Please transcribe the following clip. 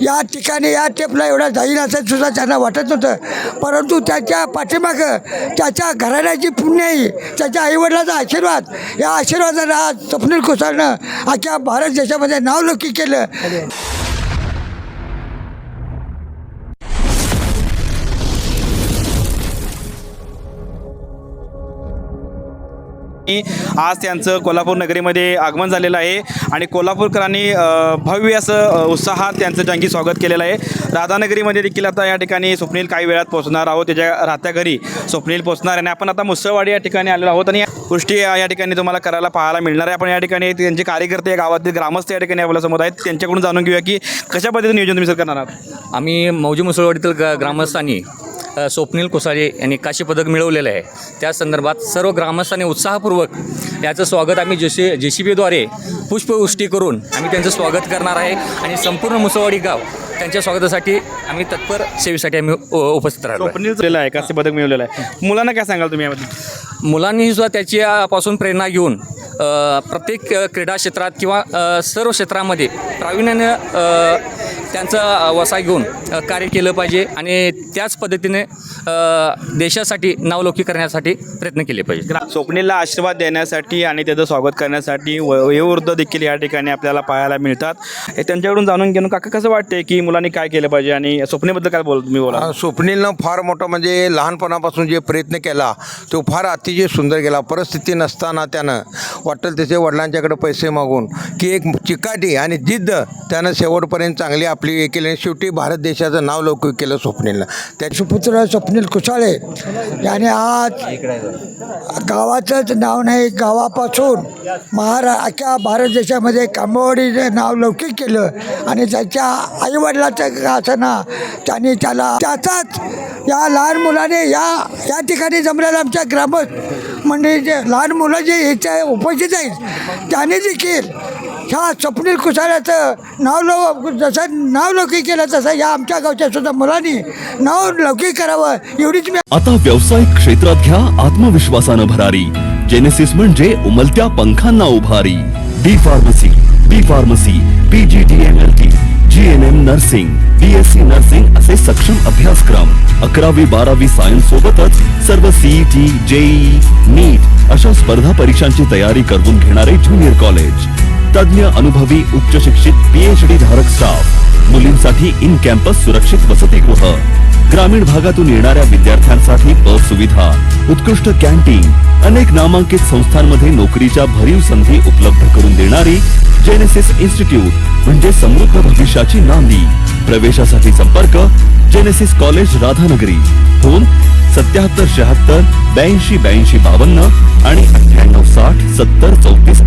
या ठिकाणी या टेपला एवढा जाईल असं सुद्धा त्यांना वाटत नव्हतं. परंतु त्याच्या पाठीमागं त्याच्या घराण्याची पुण्याई त्याच्या आईवडिलाचा आशीर्वाद या आशीर्वादानं आज स्वप्नील कुसाळनं आजच्या भारत देशामध्ये नावलौकिक केलं. आज त्यांचं कोल्हापूर नगरीमध्ये आगमन झालेलं आहे आणि कोल्हापूरकरांनी भव्य असं उत्साहात त्यांचं जंगी स्वागत केलेलं आहे. राधानगरीमध्ये देखील आता या ठिकाणी स्वप्नील काही वेळात पोहोचणार आहोत. त्याच्या राहत्या घरी स्वप्नील पोहोचणार आणि आपण आता मुसळवाडी या ठिकाणी आलेलो आहोत आणि या गोष्टी या ठिकाणी तुम्हाला करायला पाहायला मिळणार आहे. आपण या ठिकाणी त्यांचे कार्यकर्ते या गावातील ग्रामस्थ या ठिकाणी आपल्यासमोर आहेत. त्यांच्याकडून जाणून घेऊया की कशा पद्धतीने नियोजन तुम्ही सर करणार आहात? आम्ही मौजी मुसळवाडीतील ग ग्रामस्थांनी स्वप्नील कोसाळे यांनी काशी पदक मिळवलेलं आहे. त्या संदर्भात सर्व ग्रामस्थांनी उत्साहपूर्वक याचं स्वागत आम्ही जेसी जे सी बीद्वारे पुष्पवृष्टी करून आम्ही त्यांचं स्वागत करणार आहे आणि संपूर्ण मुसळवाडी गाव त्यांच्या स्वागतासाठी आम्ही तत्पर सेवेसाठी आम्ही उपस्थित राहतो स्वप्नील आहे कास्य पदक मिळवलेलं आहे. मुलांना काय सांगाल तुम्ही यामध्ये मुलांनी सुद्धा त्याच्यापासून प्रेरणा घेऊन प्रत्येक क्रीडा क्षेत्रात किंवा सर्व क्षेत्रामध्ये प्रावीण्याने त्यांचा वसा घेऊन कार्य केलं पाहिजे आणि त्याच पद्धतीने देशासाठी नावलौकिक करण्यासाठी प्रयत्न केले पाहिजे. स्वप्नीलला आशीर्वाद देण्यासाठी आणि त्याचं स्वागत करण्यासाठी व- वयोवृद्ध देखील या ठिकाणी आपल्याला पाहायला मिळतात. हे त्यांच्याकडून जाणून घेऊन काका कसं वाटते की मुलांनी काय केलं पाहिजे आणि स्वप्नेबद्दल काय बोल तुम्ही बोला. स्वप्नीलनं फार मोठा म्हणजे लहानपणापासून जे प्रयत्न केला तो फार अतिशय सुंदर केला परिस्थिती नसताना त्यानं वाटेल त्याचे वडिलांच्याकडे पैसे मागून की एक चिकाटी आणि जिद्द त्यानं शेवटपर्यंत चांगली आपली हे केली आणि शेवटी भारत देशाचं नाव लौकिक केलं स्वप्नीलनं. त्याची सुपुत्र अनिल कुसाळे याने आज गावाचंच नाव नाही गावापासून महारा अख्ख्या भारत देशामध्ये कांबवाडीचं नाव लौकिक केलं आणि त्याच्या आईवडिलाचं असताना ना त्यांनी त्याला त्याचाच या लहान मुलाने या या ठिकाणी जमलेल्या आमच्या ग्रामस्थ म्हणजे जे लहान मुलं जे इथे उपस्थित आहेत त्याने देखील ह्या स्वप्नील कुसाळ्याचं नावलव जसं नाव केलं तसं या आमच्या गावच्या सुद्धा मुलांनी नाव करावं एवढीच मी आता व्यावसायिक क्षेत्रात घ्या आत्मविश्वासानं भरारी. जेनेसिस म्हणजे उमलत्या पंखांना उभारी. D pharmacy B pharmacy P G D M L T G N M nursing B S C nursing असे सक्षम अभ्यासक्रम. अकरावी बारावी सायन्स सोबतच सर्व सीईटी जेई नीट अशा स्पर्धा परीक्षांची तयारी करून घेणारे ज्युनियर कॉलेज तज्ञ अनुभवी उच्च शिक्षित पीएचडी धारक स्टाफ मुलींसाठी इन कॅम्पस सुरक्षित वसतिगृह. ग्रामीण भागातून येणाऱ्या विद्यार्थ्यांसाठी बस सुविधा उत्कृष्ट कॅन्टीन. अनेक नामांकित संस्थांमध्ये नोकरीच्या भरीव संधी उपलब्ध करून देणारी जेनेसिस इन्स्टिट्यूट म्हणजे समृद्ध भविष्याची नांदी. प्रवेशासाठी संपर्क जेनेसिस कॉलेज राधानगरी. फोन सत्याहत्तर शहात्तर ब्याऐंशी ब्याऐंशी बावन्न आणि अठ्ठ्याण्णव साठ सत्तर चौतीस